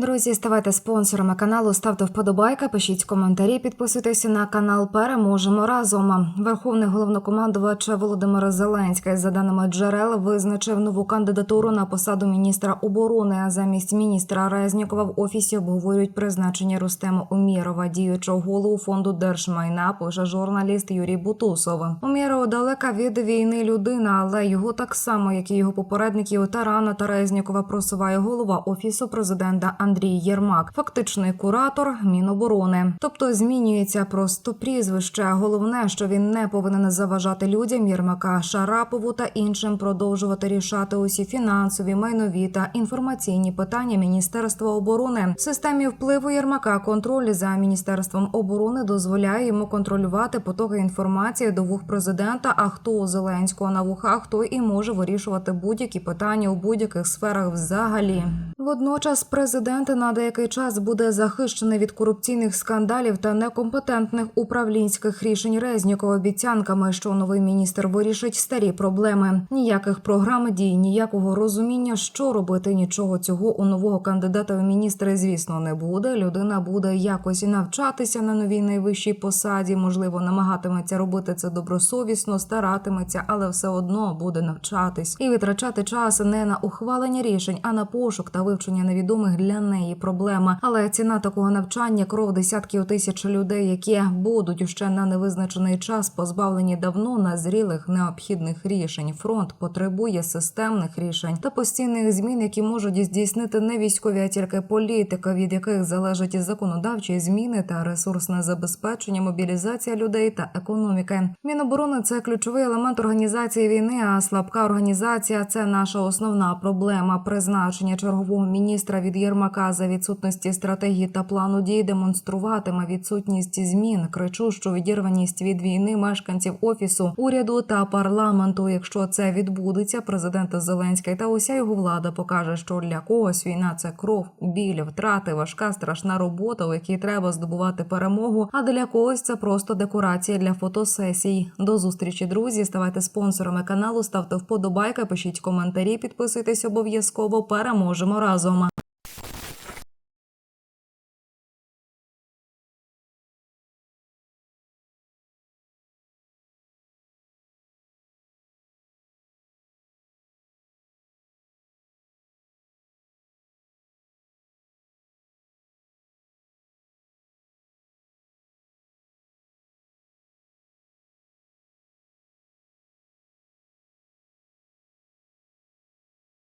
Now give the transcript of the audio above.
Друзі, ставайте спонсорами каналу, ставте вподобайки, пишіть коментарі, підписуйтесь на канал. Переможемо разом. Верховний головнокомандувач Володимир Зеленський, за даними джерел, визначив нову кандидатуру на посаду міністра оборони. А замість міністра Резнікова в офісі обговорюють призначення Рустема Умєрова, діючого голову фонду держмайна. Пише журналіст Юрій Бутусов. Умєров далека від війни людина, але його так само, як і його попередників Тарана та Резнікова, просуває голова офісу президента Андрій Єрмак, фактичний куратор Міноборони. Тобто змінюється просто прізвище. Головне, що він не повинен заважати людям Єрмака Шарапову та іншим продовжувати рішати усі фінансові, майнові та інформаційні питання Міністерства оборони. В системі впливу Єрмака контроль за міністерством оборони дозволяє йому контролювати потоки інформації до вух президента. А хто у Зеленського на вухах, той і може вирішувати будь-які питання у будь-яких сферах взагалі. Водночас президент на деякий час буде захищений від корупційних скандалів та некомпетентних управлінських рішень Резнікова обіцянками, що новий міністр вирішить старі проблеми. Ніяких програм дій, ніякого розуміння, що робити. Нічого цього у нового кандидата в міністри, звісно, не буде. Людина буде якось навчатися на новій найвищій посаді. Можливо, намагатиметься робити це добросовісно, старатиметься, але все одно буде навчатись і витрачати час не на ухвалення рішень, а на пошук та вивчення невідомих для неї проблеми. Але ціна такого навчання кров десятків тисяч людей, які будуть ще на невизначений час позбавлені давно назрілих необхідних рішень. Фронт потребує системних рішень та постійних змін, які можуть здійснити не військові, а тільки політика, від яких залежать законодавчі зміни та ресурсне забезпечення, мобілізація людей та економіки. Міноборони це ключовий елемент організації війни. А слабка організація це наша основна проблема. Призначення чергового міністра від Єрмака за відсутності стратегії та плану дій демонструватиме відсутність змін, кричущу відірваність від війни мешканців офісу, уряду та парламенту. Якщо це відбудеться, президент Зеленський та уся його влада покаже, що для когось війна це кров, біль, втрати, важка страшна робота, у якій треба здобувати перемогу. А для когось це просто декорація для фотосесій. До зустрічі, друзі. Ставайте спонсорами каналу, ставте вподобайки, пишіть коментарі, підписуйтесь обов'язково. Переможемо разом. razão